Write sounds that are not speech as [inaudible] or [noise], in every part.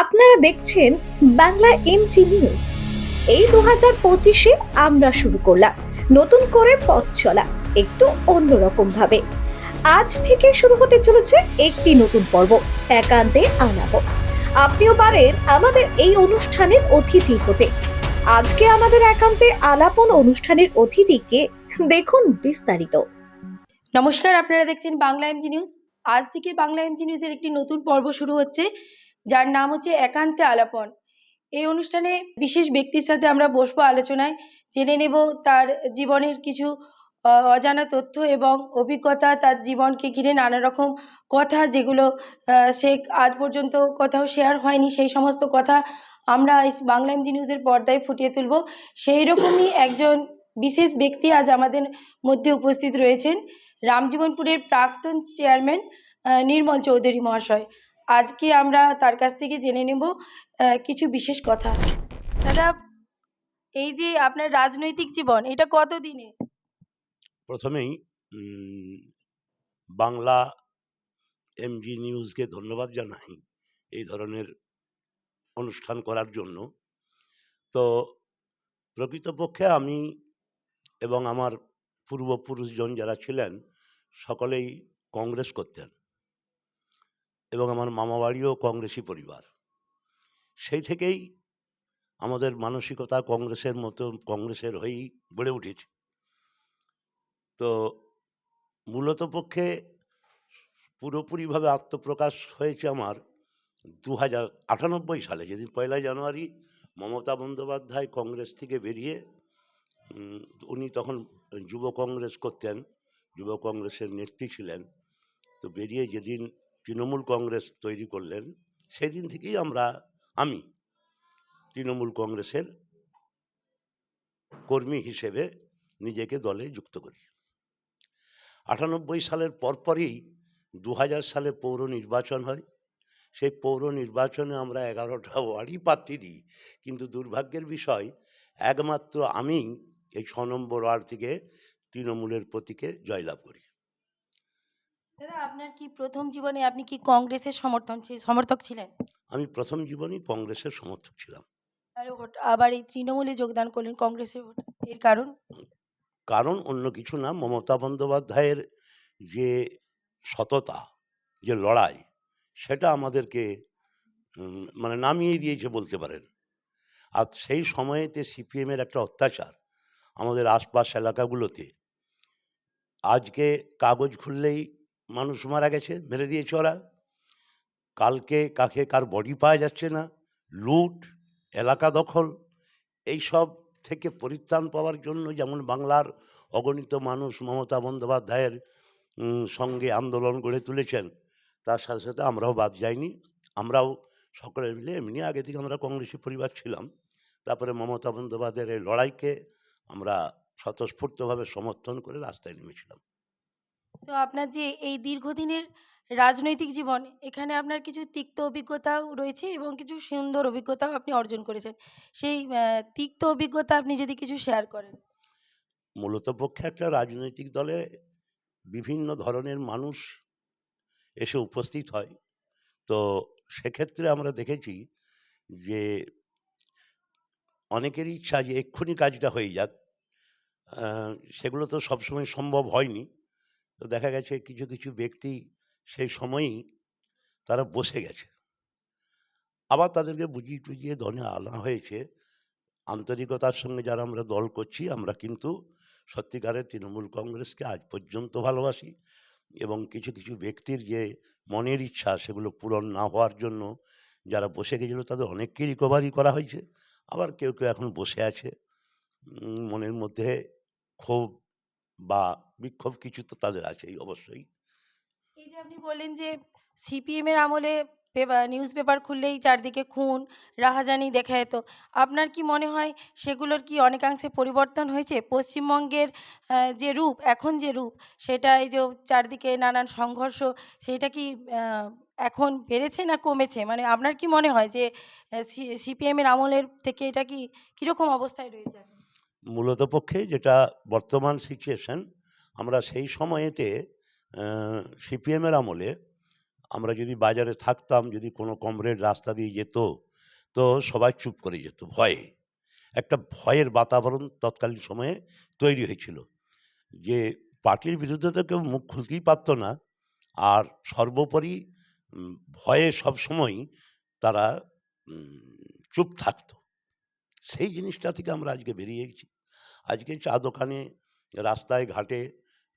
আপনারা দেখছেন Bangla MG news এই দু হাজার পঁচিশে আমরা শুরু করলাম। নতুন করে পথ চলা, একটু অন্যরকম ভাবে আজ থেকে শুরু হতে চলেছে একটি নতুন পর্ব, একান্তে আলাপ আপনিও পারেন আমাদের এই অনুষ্ঠানের অতিথি হতে। আজকে আমাদের একান্তে আলাপন অনুষ্ঠানের অতিথিকে দেখুন বিস্তারিত। নমস্কার, আপনারা দেখছেন বাংলা এমজি নিউজ আজ থেকে বাংলা এমজি নিউজের একটি নতুন পর্ব শুরু হচ্ছে। যার নাম হচ্ছে একান্তে আলাপন। এই অনুষ্ঠানে বিশেষ ব্যক্তির সাথে আমরা বসবো আলোচনায়। জেনে নেব তার জীবনের কিছু অজানা তথ্য এবং অভিজ্ঞতা, তার জীবনকে ঘিরে নানা রকম কথা যেগুলো সে আজ পর্যন্ত কোথাও শেয়ার হয়নি। সেই সমস্ত কথা আমরা বাংলা এমজি নিউজের পর্দায় ফুটিয়ে তুলব। সেই রকমই একজন বিশেষ ব্যক্তি আজ আমাদের মধ্যে উপস্থিত রয়েছেন। রামজীবনপুরের প্রাক্তন চেয়ারম্যান নির্মল চৌধুরী মহাশয়। আজকে আমরা তার কাছ থেকে জেনে নেব কিছু বিশেষ কথা। দাদা, এই যে আপনার রাজনৈতিক জীবন, এটা কত দিনে প্রথমেই বাংলা এমজি নিউজকে ধন্যবাদ জানাই এই ধরনের অনুষ্ঠান করার জন্য। তো, প্রকৃতপক্ষে আমি এবং আমার পূর্বপুরুষজন যারা ছিলেন, সকলেই কংগ্রেস করতেন। এবং আমার মামাবাড়িও কংগ্রেসি পরিবার। সেই থেকেই আমাদের মানসিকতা কংগ্রেসের মতো কংগ্রেসের হয়েই বেড়ে উঠেছে। তো মূলত পক্ষে পুরোপুরিভাবে আত্মপ্রকাশ হয়েছে আমার দু হাজার আটানব্বই সালে, যেদিন পয়লা জানুয়ারি মমতা বন্দ্যোপাধ্যায় কংগ্রেস থেকে বেরিয়ে উনি তখন যুব কংগ্রেস করতেন, যুব কংগ্রেসের নেত্রী ছিলেন। তো বেরিয়ে যেদিন তৃণমূল কংগ্রেস তৈরি করলেন, সেদিন থেকেই আমরা, আমি তৃণমূল কংগ্রেসের কর্মী হিসেবে নিজেকে দলে যুক্ত করি। আটানব্বই সালের পরপরই দু হাজার সালে পৌর নির্বাচন হয়। সেই পৌর নির্বাচনে আমরা এগারোটা ওয়ার্ডই প্রার্থী দিই। কিন্তু দুর্ভাগ্যের বিষয়, একমাত্র আমি এই ছ নম্বর ওয়ার্ড থেকে তৃণমূলের প্রতীকে জয়লাভ করি। দাদা আপনার কি প্রথম জীবনে আপনি কি কংগ্রেসের সমর্থন সমর্থক ছিলেন? আমি প্রথম জীবনই কংগ্রেসের সমর্থক ছিলাম। আর আবার এই তৃণমূলে যোগদান করলেন কংগ্রেসের এর কারণ? কারণ অন্য কিছু না মমতা বন্দ্যোপাধ্যায়ের যে সততা যে লড়াই সেটা আমাদেরকে মানে নামিয়ে দিয়েছে বলতে পারেন। আর সেই সময়েতে সিপিএমের একটা অত্যাচার আমাদের আশপাশ এলাকাগুলোতে। আজকে কাগজ খুললেই মানুষ মারা গেছে, মেরে দিয়েছে ওরা। কালকে কাকে কার বডি পাওয়া যাচ্ছে না, লুট, এলাকা দখল এই সব থেকে পরিত্রাণ পাওয়ার জন্য যেমন বাংলার অগণিত মানুষ মমতা বন্দ্যোপাধ্যায়ের সঙ্গে আন্দোলন গড়ে তুলেছেন, তার সাথে সাথে আমরাও বাদ যাইনি। আমরাও সকলে মিলে এমনি আগে থেকে আমরা কংগ্রেসি পরিবার ছিলাম। তারপরে মমতা বন্দ্যোপাধ্যায়ের এই লড়াইকে আমরা স্বতঃস্ফূর্তভাবে সমর্থন করে রাস্তায় নেমেছিলাম। তো আপনার যে এই দীর্ঘদিনের রাজনৈতিক জীবন, এখানে আপনার কিছু তিক্ত অভিজ্ঞতাও রয়েছে এবং কিছু সুন্দর অভিজ্ঞতাও আপনি অর্জন করেছেন। সেই তিক্ত অভিজ্ঞতা আপনি যদি কিছু শেয়ার করেন। মূলত পক্ষে একটা রাজনৈতিক দলে বিভিন্ন ধরনের মানুষ এসে উপস্থিত হয়। তো সেক্ষেত্রে আমরা দেখেছি যে অনেকেরই ইচ্ছা যে এক্ষুনি কাজটা হয়ে যাক। সেগুলো তো সবসময় সম্ভব হয়নি। তো দেখা গেছে কিছু কিছু ব্যক্তি সেই সময়ই তারা বসে গেছে। আবার তাদেরকে বুঝিয়ে টুজিয়ে দলে আনা হয়েছে, আন্তরিকতার সঙ্গে যারা আমরা দল করছি, আমরা কিন্তু সত্যিকারের তৃণমূল কংগ্রেসকে আজ পর্যন্ত ভালোবাসি এবং কিছু কিছু ব্যক্তির যে মনের ইচ্ছা সেগুলো পূরণ না হওয়ার জন্য যারা বসে গেছিল তাদের অনেককে রিকভারি করা হয়েছে, আবার কেউ কেউ এখন বসে আছে। মনের মধ্যে ক্ষোভ বা বিক্ষোভ কিছু তো তাদের আছেই অবশ্যই। এই যে আপনি বললেন যে সিপিএম এর আমলে নিউজ পেপার খুললেই চারদিকে খুন রাহাজানি দেখা যেত। আপনার কি মনে হয় সেগুলোর কি অনেকাংশে পরিবর্তন হয়েছে? পশ্চিমবঙ্গের যে রূপ এখন যে রূপ সেটা এই যে চারদিকে নানান সংঘর্ষ সেটা কি এখন বেড়েছে না কমেছে? মানে আপনার কি মনে হয় যে সিপিএম এর আমলের থেকে এটা কি কীরকম অবস্থায় রয়েছে মূলত পক্ষে যেটা বর্তমান সিচুয়েশন আমরা সেই সময়েতে সিপিএমের আমলে আমরা যদি বাজারে থাকতাম, যদি কোনো কমরেড রাস্তা দিয়ে যেত, তো সবাই চুপ করে যেত, ভয়ে। একটা ভয়ের বাতাবরণ তৎকালীন সময়ে তৈরি হয়েছিল। যে পার্টির বিরুদ্ধে তো কেউ মুখ খুলতেই পারতো না, আর সর্বোপরি ভয়ে সবসময়ই তারা চুপ থাকতো। সেই জিনিসটা থেকে আমরা আজকে বেরিয়ে গেছি আজকে চা দোকানে, রাস্তায়, ঘাটে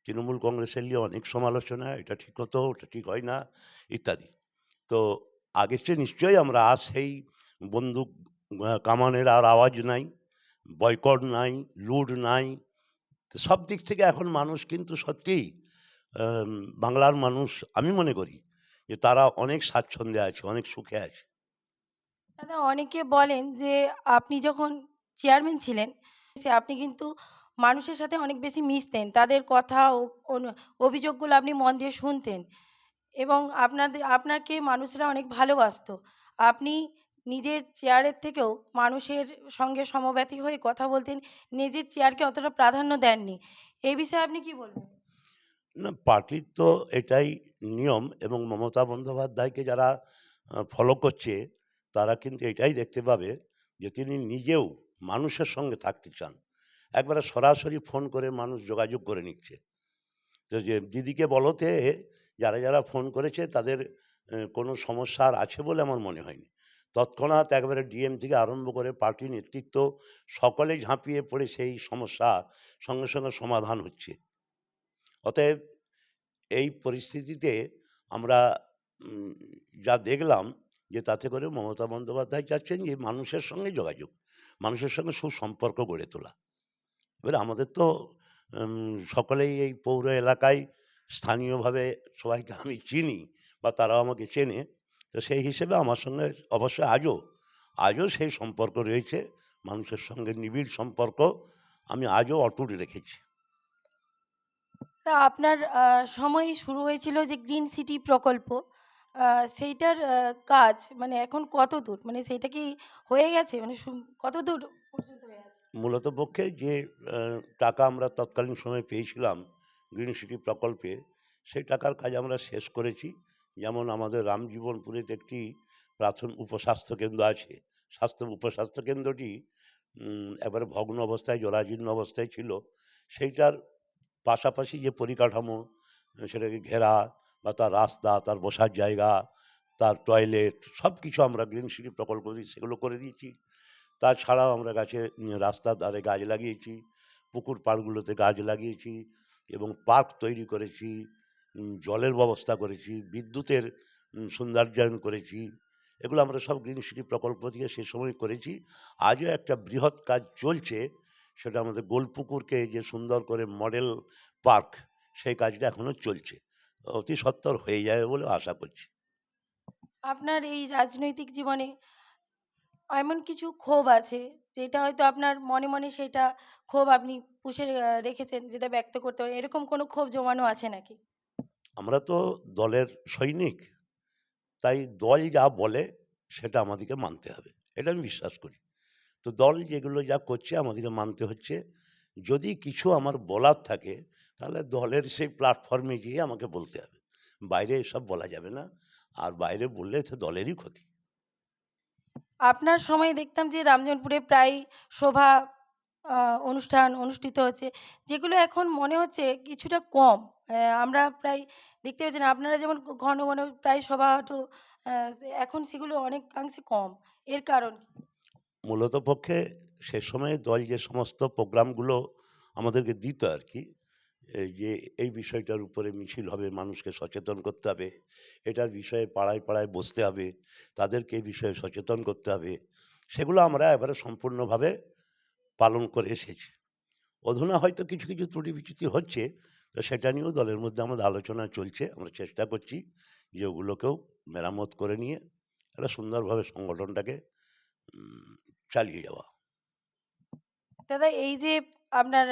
তৃণমূল কংগ্রেসের নিয়ে অনেক সমালোচনা, এটা ঠিক হতো, ওটা ঠিক হয় না, ইত্যাদি। তো আগের চেয়ে নিশ্চয়ই আমরা আর সেই বন্দুক কামানের আর আওয়াজ নাই, বয়কট নাই, লুট নাই সব দিক থেকে এখন মানুষ কিন্তু সত্যিই বাংলার মানুষ, আমি মনে করি যে তারা অনেক স্বাচ্ছন্দ্যে আছে, অনেক সুখে আছে। দাদা, অনেকে বলেন যে আপনি যখন চেয়ারম্যান ছিলেন, সে আপনি কিন্তু মানুষের সাথে অনেক বেশি মিশতেন। তাদের কথা অভিযোগগুলো আপনি মন দিয়ে শুনতেন। এবং আপনাদের আপনাকে মানুষরা অনেক ভালোবাসতো। আপনি নিজের চেয়ারের থেকেও মানুষের সঙ্গে সমব্যথী হয়ে কথা বলতেন। নিজের চেয়ারকে অতটা প্রাধান্য দেননি। এই বিষয়ে আপনি কি বলবেন? না, পার্টির তো এটাই নিয়ম এবং মমতা বন্দ্যোপাধ্যায়কে যারা ফলো করছে, তারা কিন্তু এটাই দেখতে পাবে যে তিনি নিজেও মানুষের সঙ্গে থাকতে চান। একবারে সরাসরি ফোন করে মানুষ যোগাযোগ করে নিচ্ছে। তো যে দিদিকে বলতে যারা যারা ফোন করেছে তাদের কোনো সমস্যা আর আছে বলে আমার মনে হয়নি। তৎক্ষণাৎ একবারে ডিএম থেকে আরম্ভ করে পার্টি নেতৃত্ব সকলে ঝাঁপিয়ে পড়ে সেই সমস্যা সঙ্গে সঙ্গে সমাধান হচ্ছে। অতএব এই পরিস্থিতিতে আমরা যা দেখলাম যে তাতে করে মমতা বন্দ্যোপাধ্যায় চাচ্ছেন যে মানুষের সঙ্গে যোগাযোগ, মানুষের সঙ্গে সুসম্পর্ক গড়ে তোলা। এবারে আমাদের তো সকলেই এই পৌর এলাকায় স্থানীয়ভাবে সবাইকে আমি চিনি বা তারাও আমাকে চেনে। তো সেই হিসেবে আমার সঙ্গে অবশ্যই আজও আজও সেই সম্পর্ক রয়েছে, মানুষের সঙ্গে নিবিড় সম্পর্ক আমি আজও অটুট রেখেছি। তা আপনার সময় শুরু হয়েছিল যে গ্রিন সিটি প্রকল্প সেইটার কাজ মানে এখন কত দূর মানে সেইটা কি হয়ে গেছে? মানে কত দূর পর্যন্ত হয়ে মূলত পক্ষে যে টাকা আমরা তৎকালীন সময়ে পেয়েছিলাম গ্রিন সিটি প্রকল্পে সেই টাকার কাজ আমরা শেষ করেছি। যেমন আমাদের রামজীবনপুরেতে একটি প্রাথমিক উপস্বাস্থ্য কেন্দ্র আছে। স্বাস্থ্য উপস্বাস্থ্য কেন্দ্রটি উম, একেবারে ভগ্ন অবস্থায় জরাজীর্ণ অবস্থায় ছিল। সেইটার পাশাপাশি যে পরিকাঠামো সেটাকে ঘেরা বা তার রাস্তা তার বসার জায়গা তার টয়লেট সব কিছু আমরা গ্রিন সিটি প্রকল্প দিয়ে সেগুলো করে দিয়েছি। তাছাড়াও আমরা গাছে রাস্তার ধারে গাছ লাগিয়েছি, পুকুর পাড়গুলোতে গাছ লাগিয়েছি এবং পার্ক তৈরি করেছি জলের ব্যবস্থা করেছি, বিদ্যুতের সৌন্দর্যায়ন করেছি। এগুলো আমরা সব গ্রিন সিটি প্রকল্প থেকে সে সময় করেছি। আজও একটা বৃহৎ কাজ চলছে, সেটা আমাদের গোলপুকুরকে যে সুন্দর করে মডেল পার্ক, সেই কাজটা এখনও চলছে। অতি সত্বর হয়ে যাবে বলে আশা করছি। আপনার এই রাজনৈতিক জীবনে এমন কিছু ক্ষোভ আছে, যেটা হয়তো আপনার মনে মনে সেটা ক্ষোভ আপনি পুষে রেখেছেন, যেটা ব্যক্ত করতে পারেন। এরকম কোনো ক্ষোভ জমানো আছে নাকি? আমরা তো দলের সৈনিক, তাই দল যা বলে সেটা আমাদেরকে মানতে হবে। এটা আমি বিশ্বাস করি। তো দল যেগুলো যা করছে আমাদেরকে মানতে হচ্ছে। যদি কিছু আমার বলার থাকে, তাহলে দলের সেই প্ল্যাটফর্মে গিয়ে আমাকে বলতে হবে। বাইরে এসব বলা যাবে না। আর বাইরে বললে তো দলেরই ক্ষতি। আপনার সময় দেখতাম যে রামজনপুরে প্রায় শোভা অনুষ্ঠান অনুষ্ঠিত হচ্ছে, যেগুলো এখন মনে হচ্ছে কিছুটা কম। আমরা প্রায় দেখতে পাচ্ছি না, আপনারা যেমন ঘন ঘন প্রায় সভা হতো এখন সেগুলো অনেকাংশে কম। এর কারণ মূলত পক্ষে সে সময় দল যে সমস্ত প্রোগ্রামগুলো আমাদেরকে দিত আর কি যে, এই বিষয়টার উপরে মিছিল হবে, মানুষকে সচেতন করতে হবে। এটার বিষয়ে পাড়ায় পাড়ায় বসতে হবে, তাদেরকে এই বিষয়ে সচেতন করতে হবে। সেগুলো আমরা এবারে সম্পূর্ণভাবে পালন করে এসেছি। অধুনা হয়তো কিছু কিছু ত্রুটি বিচ্যুতি হচ্ছে, তো সেটা নিয়েও দলের মধ্যে আমাদের আলোচনা চলছে। আমরা চেষ্টা করছি যে ওগুলোকেও মেরামত করে নিয়ে একটা সুন্দরভাবে সংগঠনটাকে চালিয়ে যাওয়া। দাদা, এই যে আপনার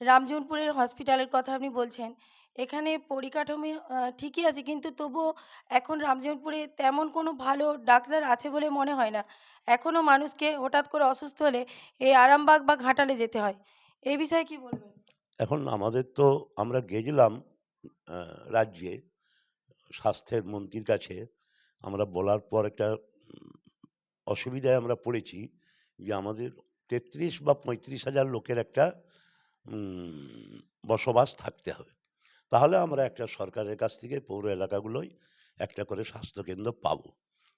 রামজীবনপুরের হসপিটালের কথা আপনি বলছেন, এখানে পরিকাঠামো ঠিকই আছে কিন্তু তবুও এখন রামজীবনপুরে তেমন কোনো ভালো ডাক্তার আছে বলে মনে হয় না। এখনও মানুষকে হঠাৎ করে অসুস্থ হলে এই আরামবাগ বা ঘাটালে যেতে হয়। এই বিষয়ে কি বলবেন? এখন আমাদের তো আমরা গেছিলাম রাজ্যে, স্বাস্থ্যের মন্ত্রীর কাছে। আমরা বলার পর একটা অসুবিধায় আমরা পড়েছি যে আমাদের তেত্রিশ বা পঁয়ত্রিশ হাজার লোকের একটা বসবাস থাকতে হবে। তাহলে আমরা একটা সরকারের কাছ থেকে পৌর এলাকাগুলোয় একটা করে স্বাস্থ্যকেন্দ্র পাবো।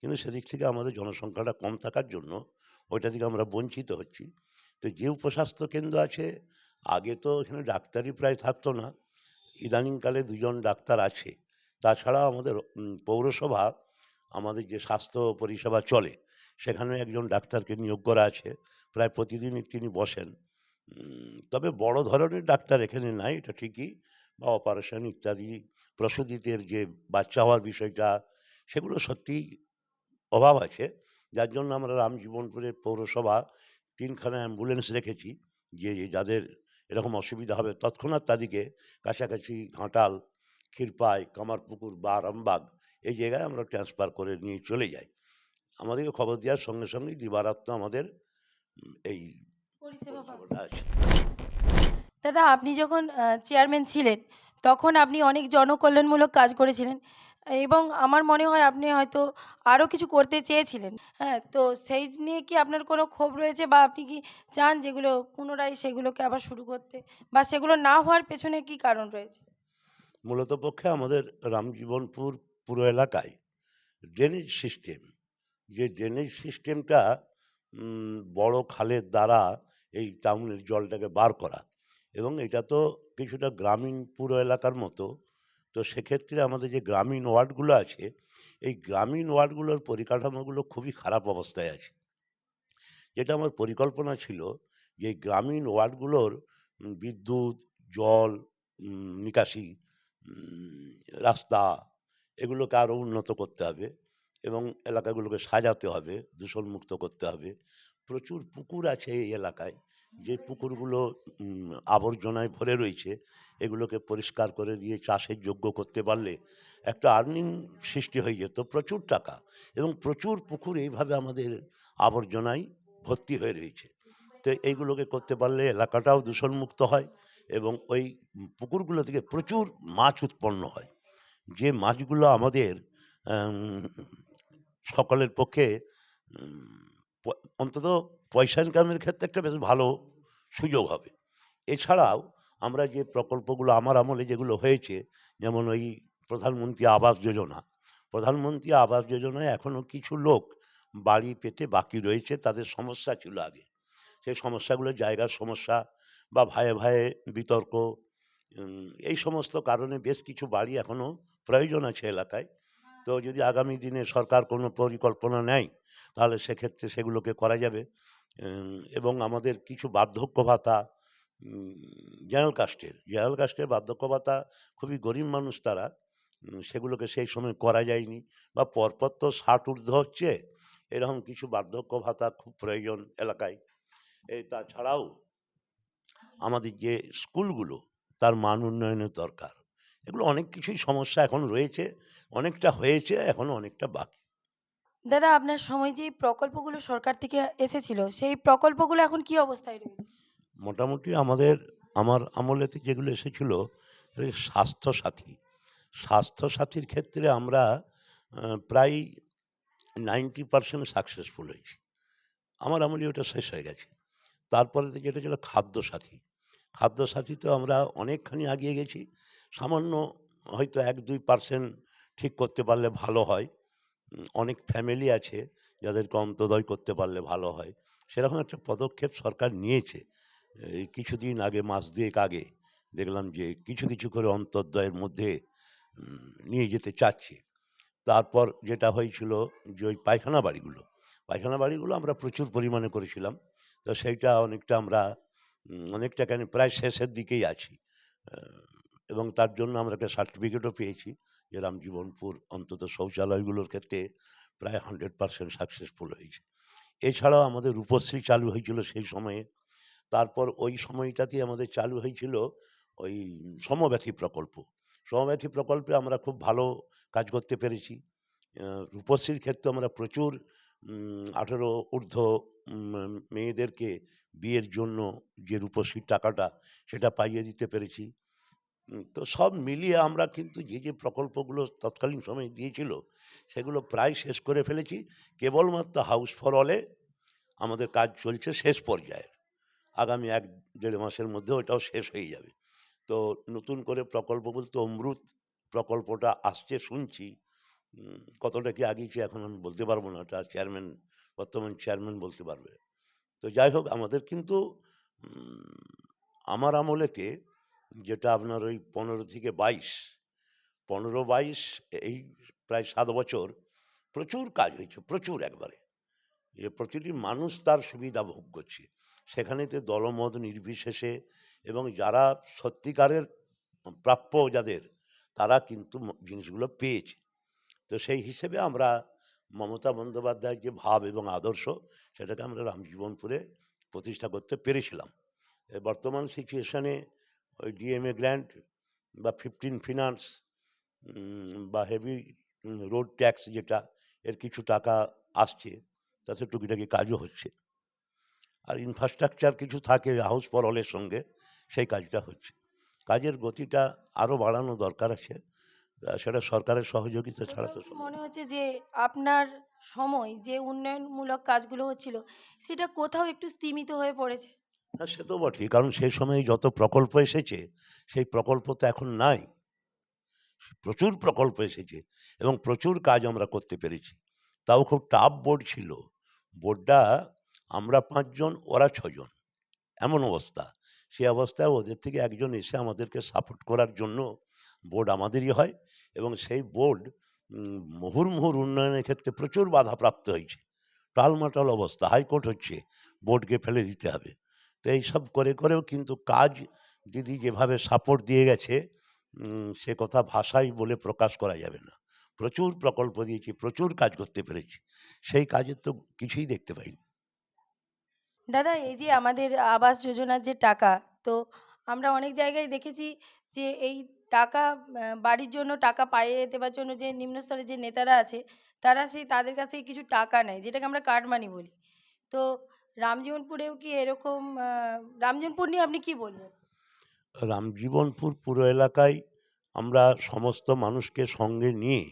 কিন্তু সেদিক থেকে আমাদের জনসংখ্যাটা কম থাকার জন্য ওইটা থেকে আমরা বঞ্চিত হচ্ছি। তো যে উপস্বাস্থ্য কেন্দ্র আছে, আগে তো এখানে ডাক্তারই প্রায় থাকতো না। ইদানিংকালে দুজন ডাক্তার আছে। তাছাড়া আমাদের পৌরসভা, আমাদের যে স্বাস্থ্য পরিষেবা চলে সেখানে একজন ডাক্তারকে নিয়োগ করা আছে। প্রায় প্রতিদিনই তিনি বসেন। তবে বড় ধরনের ডাক্তার এখানে নাই, এটা ঠিকই। বা অপারেশন ইত্যাদি, প্রসূতিদের যে বাচ্চা হওয়ার বিষয়টা, সেগুলো সত্যিই অভাব আছে। যার জন্য আমরা রামজীবনপুরের পৌরসভা তিনখানা অ্যাম্বুলেন্স রেখেছি, যে যাদের এরকম অসুবিধা হবে তৎক্ষণাৎ তাদেরকে কাছাকাছি ঘাটাল, ক্ষীরপাই, কামারপুকুর বা আরামবাগ এই জায়গায় আমরা ট্রান্সফার করে নিয়ে চলে যাই। আমাদেরকে খবর দেওয়ার সঙ্গে সঙ্গেই দিবারাত্ম আমাদের এই পরিষেবা আছে দাদা আপনি যখন চেয়ারম্যান ছিলেন তখন আপনি অনেক জনকল্যাণমূলক কাজ করেছিলেন এবং আমার মনে হয় আপনি হয়তো আরও কিছু করতে চেয়েছিলেন। হ্যাঁ তো সেই নিয়ে কি আপনার কোনো ক্ষোভ রয়েছে বা আপনি কি চান যেগুলো পুনরায় সেগুলোকে আবার শুরু করতে বা সেগুলো না হওয়ার পেছনে কি কারণ রয়েছে? মূলত পক্ষে আমাদের রামজীবনপুর পুরো এলাকায় ড্রেনেজ সিস্টেম যে ড্রেনেজ সিস্টেমটা বড় খালের দ্বারা এই টাউনের জলটাকে বার করা। এবং এটা তো কিছুটা গ্রামীণ পুরো এলাকার মতো। তো সেক্ষেত্রে আমাদের যে গ্রামীণ ওয়ার্ডগুলো আছে, এই গ্রামীণ ওয়ার্ডগুলোর পরিকাঠামোগুলো খুবই খারাপ অবস্থায় আছে। যেটা আমার পরিকল্পনা ছিল যে গ্রামীণ ওয়ার্ডগুলোর বিদ্যুৎ, জল নিকাশি রাস্তা এগুলোকে আরও উন্নত করতে হবে। এবং এলাকাগুলোকে সাজাতে হবে, দূষণমুক্ত করতে হবে। প্রচুর পুকুর আছে এই এলাকায়। যে পুকুরগুলো আবর্জনায় ভরে রয়েছে এগুলোকে পরিষ্কার করে দিয়ে চাষের যোগ্য করতে পারলে একটা আর্নিং সৃষ্টি হয়ে যেত প্রচুর টাকা। এবং প্রচুর পুকুর এইভাবে আমাদের আবর্জনায় ভর্তি হয়ে রয়েছে। তো এইগুলোকে করতে পারলে এলাকাটাও দূষণমুক্ত হয় এবং ওই পুকুরগুলো থেকে প্রচুর মাছ উৎপন্ন হয়। যে মাছগুলো আমাদের সকলের পক্ষে অন্তত পয়সা ইনকামের ক্ষেত্রে একটা বেশ ভালো সুযোগ হবে। এছাড়াও আমরা যে প্রকল্পগুলো আমার আমলে যেগুলো হয়েছে, যেমন ওই প্রধানমন্ত্রী আবাস যোজনা, প্রধানমন্ত্রী আবাস যোজনায় এখনও কিছু লোক বাড়ি পেতে বাকি রয়েছে, তাদের সমস্যা ছিল আগে। সেই সমস্যাগুলো জায়গার সমস্যা বা ভায়ে ভায়ে বিতর্ক এই সমস্ত কারণে বেশ কিছু বাড়ি এখনও প্রয়োজন আছে এলাকায়। তো যদি আগামী দিনে সরকার কোনো পরিকল্পনা নেয় তাহলে সেক্ষেত্রে সেগুলোকে করা যাবে। এবং আমাদের কিছু বার্ধক্য ভাতা জেনারেল কাস্টের। জেনারেল কাস্টের বার্ধক্য ভাতা খুবই গরিব মানুষ তারা সেগুলোকে সেই সময় করা যায়নি বা পরপর তো ষাট ঊর্ধ্ব হচ্ছে, এরকম কিছু বার্ধক্য ভাতা খুব প্রয়োজন এলাকায়। এই তাছাড়াও আমাদের যে স্কুলগুলো, তার মান উন্নয়নের দরকার। এগুলো অনেক কিছুই সমস্যা এখন রয়েছে, অনেকটা হয়েছে এখনও অনেকটা বাকি। দাদা, আপনার সময় যে প্রকল্পগুলো সরকার থেকে এসেছিল, সেই প্রকল্পগুলো এখন কি অবস্থায় রয়েছে? মোটামুটি আমাদের, আমার আমলেতে যেগুলো এসেছিল এই স্বাস্থ্য সাথী স্বাস্থ্য সাথীর ক্ষেত্রে আমরা প্রায় নাইনটি পার্সেন্ট সাকসেসফুল হয়েছি। আমার আমলে ওটা শেষ হয়ে গেছে। তারপরে তো যেটা ছিল খাদ্য সাথী খাদ্য সাথীতেও আমরা অনেকখানি এগিয়ে গেছি। সামান্য হয়তো এক দুই পার্সেন্ট ঠিক করতে পারলে ভালো হয়। অনেক ফ্যামিলি আছে যাদেরকে অন্তদয় করতে পারলে ভালো হয়। সেরকম একটা পদক্ষেপ সরকার নিয়েছে। কিছুদিন আগে, মাস দুয়েক আগে দেখলাম যে কিছু কিছু করে অন্তর্দয়ের মধ্যে নিয়ে যেতে চাচ্ছে। তারপর যেটা হয়েছিল যে ওই পায়খানা বাড়িগুলো পায়খানা বাড়িগুলো আমরা প্রচুর পরিমাণে করেছিলাম। তো সেইটা অনেকটা আমরা অনেকটা কেন প্রায় শেষের দিকেই আছি। এবং তার জন্য আমরা একটা সার্টিফিকেটও পেয়েছি। যে রামজীবনপুর অন্তত শৌচালয়গুলোর ক্ষেত্রে প্রায় হান্ড্রেড পার্সেন্ট সাকসেসফুল হয়েছে। এছাড়াও আমাদের রূপশ্রী চালু হয়েছিল সেই সময়ে। তারপর ওই সময়টাতে আমাদের চালু হয়েছিল ওই সমব্যথী প্রকল্প। সমব্যথী প্রকল্পে আমরা খুব ভালো কাজ করতে পেরেছি। রূপশ্রীর ক্ষেত্রে আমরা প্রচুর আঠেরো ঊর্ধ্ব মেয়েদেরকে বিয়ের জন্য যে রূপশ্রীর টাকাটা সেটা পাইয়ে দিতে পেরেছি। তো সব মিলিয়ে আমরা কিন্তু যে যে প্রকল্পগুলো তৎকালীন সময়ে দিয়েছিল, সেগুলো প্রায় শেষ করে ফেলেছি। কেবলমাত্র হাউস ফর অলে আমাদের কাজ চলছে শেষ পর্যায়ে আগামী এক দেড় মাসের মধ্যে ওটাও শেষ হয়ে যাবে। তো নতুন করে প্রকল্প বলতে অমৃত প্রকল্পটা আসছে, শুনছি। কতটা কি আগিয়েছে এখন আমি বলতে পারব না, ওটা চেয়ারম্যান বর্তমান চেয়ারম্যান বলতে পারবে। তো যাই হোক, আমাদের কিন্তু আমার আমলেতে যেটা আপনার ওই পনেরো থেকে বাইশ, পনেরো বাইশ, এই প্রায় সাত বছর প্রচুর কাজ হয়েছে, প্রচুর একবারে। যে প্রতিটি মানুষ তার সুবিধা ভোগ করছে। সেখানেতে দলমত নির্বিশেষে এবং যারা সত্যিকারের প্রাপ্য যাদের, তারা কিন্তু জিনিসগুলো পেয়েছে। তো সেই হিসেবে আমরা মমতা বন্দ্যোপাধ্যায়ের যে ভাব এবং আদর্শ, সেটাকে আমরা রামজীবনপুরে প্রতিষ্ঠা করতে পেরেছিলাম। বর্তমান সিচুয়েশনে ওই ডিএমএ গ্র্যান্ট বা ফিফটিন ফিনান্স বা হেভি রোড ট্যাক্স যেটা এর কিছু টাকা আসছে তাতে টুকিটাকি কাজও হচ্ছে। আর ইনফ্রাস্ট্রাকচার কিছু থাকে হাউস ফর অলের সঙ্গে সেই কাজটা হচ্ছে। কাজের গতিটা আরও বাড়ানো দরকার আছে সেটা সরকারের সহযোগিতা ছাড়া তো মনে হচ্ছে যে আপনার সময় যে উন্নয়নমূলক কাজগুলো হচ্ছিল সেটা কোথাও একটু স্তীমিত হয়ে পড়েছে? না সে তো বটেই। কারণ সেই সময় যত প্রকল্প এসেছে, সেই প্রকল্প তো এখন নাই। প্রচুর প্রকল্প এসেছে এবং প্রচুর কাজ আমরা করতে পেরেছি। তাও খুব টাফ বোর্ড ছিল। বোর্ডটা আমরা পাঁচজন, ওরা ছজন। এমন অবস্থা। সেই অবস্থায় ওদের থেকে একজন এসে আমাদেরকে সাপোর্ট করার জন্য বোর্ড আমাদেরই হয় এবং সেই বোর্ড মুহুর্মুহুর উন্নয়নের ক্ষেত্রে প্রচুর বাধাপ্রাপ্ত হয়েছে। টালমাটাল অবস্থা। হাইকোর্ট হচ্ছে বোর্ডকে ফেলে দিতে হবে। তো এইসব করে, করেও কিন্তু কাজ দিদি যেভাবে সাপোর্ট দিয়ে গেছে সে কথা ভাষায় বলে প্রকাশ করা যাবে না। প্রচুর প্রকল্প দিয়েছি, প্রচুর কাজ করতে পেরেছি। সেই কাজের তো কিছুই দেখতে পাইনি। দাদা, এই যে আমাদের আবাস যোজনার যে টাকা, তো আমরা অনেক জায়গায় দেখেছি যে এই টাকা বাড়ির জন্য টাকা পাইয়ে দেওয়ার জন্য যে নিম্নস্তরের যে নেতারা আছে, তারা সেই, তাদের কাছ থেকে কিছু টাকা নেয়, যেটাকে আমরা কাটমানি বলি। তো রামজীবনপুরেও কি এরকম রামজীবনপুর নিয়ে আপনি কি বলবেন রামজীবনপুর পুরো এলাকায় আমরা সমস্ত মানুষকে সঙ্গে নিয়ে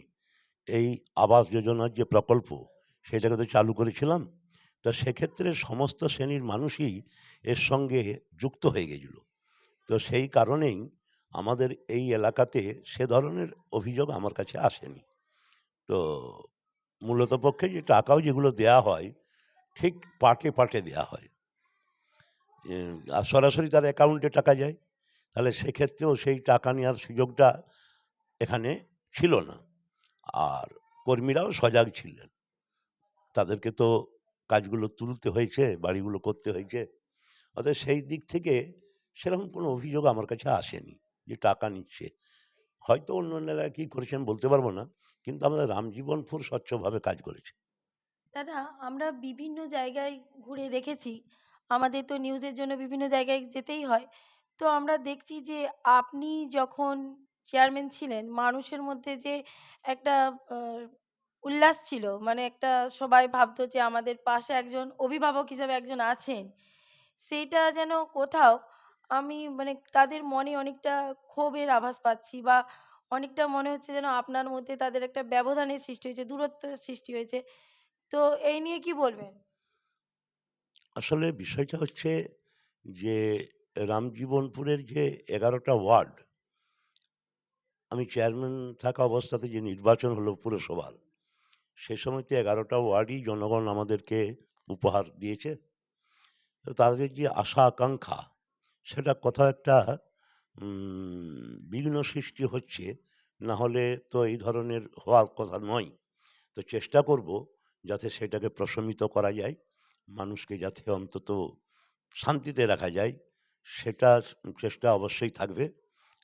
এই আবাস যোজনার যে প্রকল্প, সেটাকে তো চালু করেছিলাম। তো সেক্ষেত্রে সমস্ত শ্রেণির মানুষই এর সঙ্গে যুক্ত হয়ে গেছিল। তো সেই কারণেই আমাদের এই এলাকাতে সে ধরনের অভিযোগ আমার কাছে আসেনি। তো মূলত পক্ষে যে টাকাও যেগুলো দেয়া হয় ঠিক পার্টে পার্টে দেওয়া হয়। আর সরাসরি তার অ্যাকাউন্টে টাকা যায়, তাহলে সেক্ষেত্রেও সেই টাকা নেওয়ার সুযোগটা এখানে ছিল না। আর কর্মীরাও সজাগ ছিলেন। তাদেরকে তো কাজগুলো তুলতে হয়েছে, বাড়িগুলো করতে হয়েছে। অতএব সেই দিক থেকে সেরকম কোনো অভিযোগ আমার কাছে আসেনি যে টাকা নিচ্ছে। হয়তো অন্য অন্য এলাকায় কী করেছেন বলতে পারব না, কিন্তু আমাদের রামজীবনপুর স্বচ্ছভাবে কাজ করেছে। দাদা আমরা বিভিন্ন জায়গায় ঘুরে দেখেছি। আমাদের তো নিউজের জন্য বিভিন্ন জায়গায় যেতেই হয়। তো আমরা দেখছি যে আপনি যখন চেয়ারম্যান ছিলেন মানুষের মধ্যে যে একটা আহ, উল্লাস ছিল মানে একটা সবাই ভাবতো যে আমাদের পাশে একজন অভিভাবক হিসাবে একজন আছেন সেইটা যেন কোথাও আমি মানে তাদের মনে অনেকটা ক্ষোভের আভাস পাচ্ছি বা অনেকটা মনে হচ্ছে যেন আপনার মধ্যে তাদের একটা ব্যবধানের সৃষ্টি হয়েছে দূরত্ব সৃষ্টি হয়েছে। তো এই নিয়ে কি বলবেন? আসলে বিষয়টা হচ্ছে যে রামজীবনপুরের যে এগারোটা ওয়ার্ড, আমি চেয়ারম্যান থাকা অবস্থাতে যে নির্বাচন হলো পুরসভার, সে সময় তো এগারোটা ওয়ার্ডই জনগণ আমাদেরকে উপহার দিয়েছে। তো তাদের যে আশা আকাঙ্ক্ষা, সেটা কোথাও একটা বিঘ্ন সৃষ্টি হচ্ছে, না হলে তো এই ধরনের হওয়ার কথা নয়। তো চেষ্টা করব যাতে সেটাকে প্রশমিত করা যায়, মানুষকে যাতে অন্তত শান্তিতে রাখা যায়, সেটা চেষ্টা অবশ্যই থাকবে।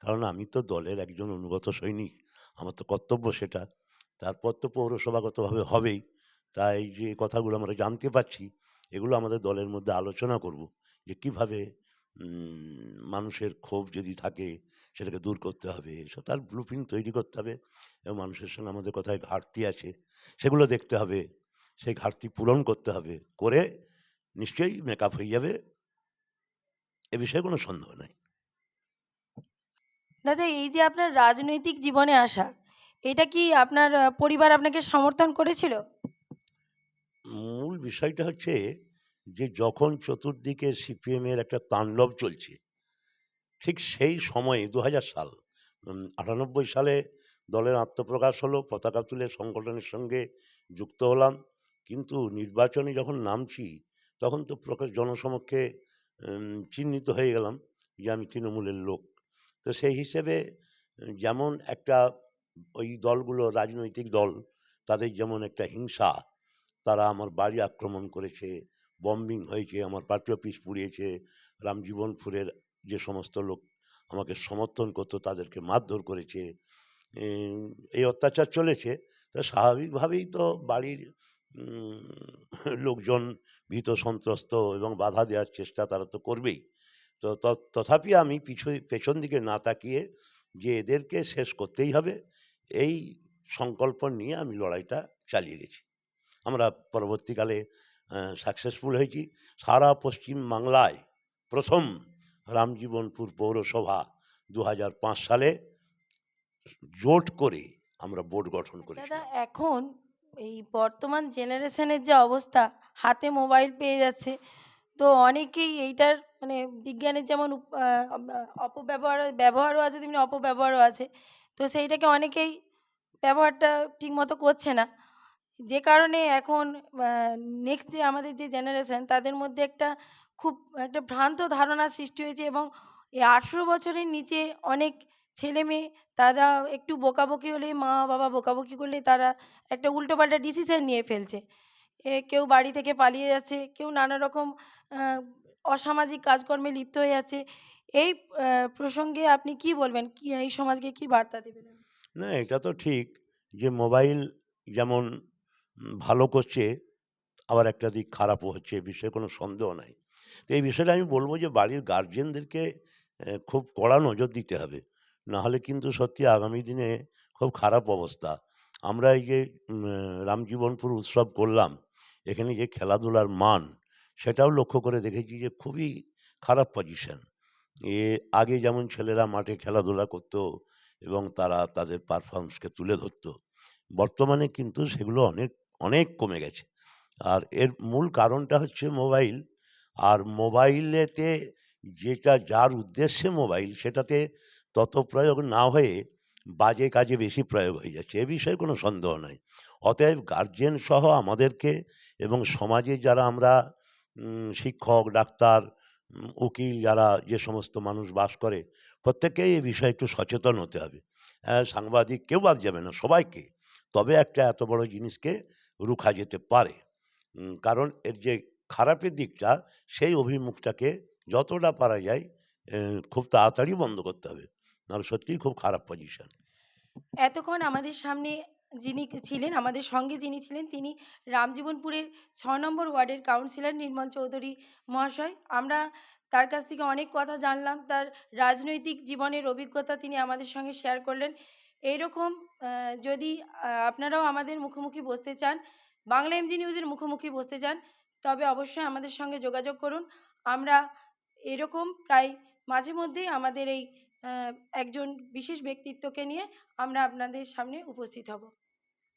কারণ আমি তো দলের একজন অনুগত সৈনিক, আমার তো কর্তব্য সেটা। তারপর তো পৌরসভাগতভাবে হবেই। তাই যে কথাগুলো আমরা জানতে পারছি, এগুলো আমাদের দলের মধ্যে আলোচনা করব যে কীভাবে মানুষের ক্ষোভ যদি থাকে, সেটাকে দূর করতে হবে। এসব তার ব্লুপ্রিন্ট তৈরি করতে হবে এবং মানুষের সঙ্গে আমাদের কোথায় ঘাটতি আছে, সেগুলো দেখতে হবে। সেই ঘাটতি পূরণ করতে হবে করে নিশ্চয়ই মেকআপ হয়ে যাবে। এ বিষয়ে কোনো সন্দেহ নেই। দাদা এই যে আপনার রাজনৈতিক জীবনে আসা এটা কি আপনার পরিবার আপনাকে সমর্থন করেছিল? মূল বিষয়টা হচ্ছে যে যখন চতুর্দিকে সিপিএমের একটা তাণ্ডব চলছে ঠিক সেই সময়ে দু হাজার সাল আটানব্বই সালে দলের আত্মপ্রকাশ হলো পতাকা তুলে সংগঠনের সঙ্গে যুক্ত হলাম। কিন্তু নির্বাচনে যখন নামছি, তখন তো প্রকাশ জনসমক্ষে চিহ্নিত হয়ে গেলাম যে আমি তৃণমূলের লোক। তো সেই হিসেবে, যেমন একটা ওই দলগুলো, রাজনৈতিক দল, তাদের যেমন একটা হিংসা, তারা আমার বাড়ি আক্রমণ করেছে বম্বিং হয়েছে, আমার পার্টি অফিস পুড়িয়েছে, রামজীবনপুরের যে সমস্ত লোক আমাকে সমর্থন করতো, তাদেরকে মারধর করেছে এই অত্যাচার চলেছে। তো স্বাভাবিকভাবেই তো বাড়ির [laughs] লোকজন ভীত সন্ত্রস্ত এবং বাধা দেওয়ার চেষ্টা তারা তো করবেই। তো তথাপি আমি পিছু, পেছন দিকে না তাকিয়ে যে এদেরকে শেষ করতেই হবে, এই সংকল্প নিয়ে আমি লড়াইটা চালিয়ে গেছি। আমরা পরবর্তীকালে সাকসেসফুল হয়েছি। সারা পশ্চিম বাংলায় প্রথম রামজীবনপুর পৌরসভা দু হাজার পাঁচ সালে জোট করে আমরা বোর্ড গঠন করেছিলাম। এখন এই বর্তমান জেনারেশনের যে অবস্থা, হাতে মোবাইল পেয়ে যাচ্ছে। তো অনেকেই এইটার মানে বিজ্ঞানের যেমন অপব্যবহার, ব্যবহারও আছে, তেমনি অপব্যবহারও আছে। তো সেইটাকে অনেকেই ব্যবহারটা ঠিকমতো করছে না। যে কারণে এখন নেক্সট যে আমাদের যে জেনারেশন তাদের মধ্যে একটা খুব একটা ভ্রান্ত ধারণার সৃষ্টি হয়েছে এবং এই আঠেরো বছরের নিচে অনেক ছেলে মেয়ে, তারা একটু বকাবকি হলে মা বাবা বকাবকি করলে তারা একটা উল্টোপাল্টা ডিসিশন নিয়ে ফেলছে। এ কেউ বাড়ি থেকে পালিয়ে যাচ্ছে, কেউ নানা রকম অসামাজিক কাজকর্মে লিপ্ত হয়ে যাচ্ছে। এই প্রসঙ্গে আপনি কি বলবেন? কি, এই সমাজকে কি বার্তা দেবেন না, এটা তো ঠিক যে মোবাইল যেমন ভালো করছে, আবার একটা দিক খারাপও হচ্ছে, এ বিষয়ে কোনো সন্দেহ নাই। তো এই বিষয়টা আমি বলব যে বাড়ির গার্জেনদেরকে খুব কড়া নজর দিতে হবে। না হলে কিন্তু সত্যি আগামী দিনে খুব খারাপ অবস্থা। আমরা এই যে রামজীবনপুর উৎসব করলাম, এখানে যে খেলাধুলার মান, সেটাও লক্ষ্য করে দেখেছি যে খুবই খারাপ পজিশন এ, আগে যেমন ছেলেরা মাঠে খেলাধুলা করতো এবং তারা তাদের পারফরমেন্সকে তুলে ধরতো, বর্তমানে কিন্তু সেগুলো অনেক অনেক কমে গেছে। আর এর মূল কারণটা হচ্ছে মোবাইল আর মোবাইলেতে যেটা যার উদ্দেশ্যে মোবাইল সেটাতে তত প্রয়োগ না হয়ে বাজে কাজে বেশি প্রয়োগ হয়ে যাচ্ছে। এ বিষয়ে কোনো সন্দেহ নাই। অতএব গার্জেন সহ আমাদেরকে এবং সমাজে যারা আমরা শিক্ষক, ডাক্তার উকিল যারা যে সমস্ত মানুষ বাস করে প্রত্যেকেই এই বিষয়ে একটু সচেতন হতে হবে। সাংবাদিক কেউ বাদ যাবে না, সবাইকে। তবে একটা এত বড় জিনিসকে রুখা যেতে পারে। কারণ এর যে খারাপের দিকটা, সেই অভিমুখটাকে যতটা পারা যায় খুব তাড়াতাড়ি বন্ধ করতে হবে। নাহলে সত্যিই খুব খারাপ পজিশন এতক্ষণ আমাদের সামনে যিনি ছিলেন, আমাদের সঙ্গে যিনি ছিলেন, তিনি রামজীবনপুরের ছ নম্বর ওয়ার্ডের কাউন্সিলর নির্মল চৌধুরী মহাশয়। আমরা তার কাছ থেকে অনেক কথা জানলাম, তার রাজনৈতিক জীবনের অভিজ্ঞতা তিনি আমাদের সঙ্গে শেয়ার করলেন। এইরকম যদি আপনারাও আমাদের মুখোমুখি বসতে চান, বাংলা এমজি নিউজের মুখোমুখি বসতে চান, তবে অবশ্যই আমাদের সঙ্গে যোগাযোগ করুন। আমরা এরকম প্রায় মাঝে মধ্যেই আমাদের এই একজন বিশেষ ব্যক্তিত্বকে নিয়ে আমরা আপনাদের সামনে উপস্থিত হব।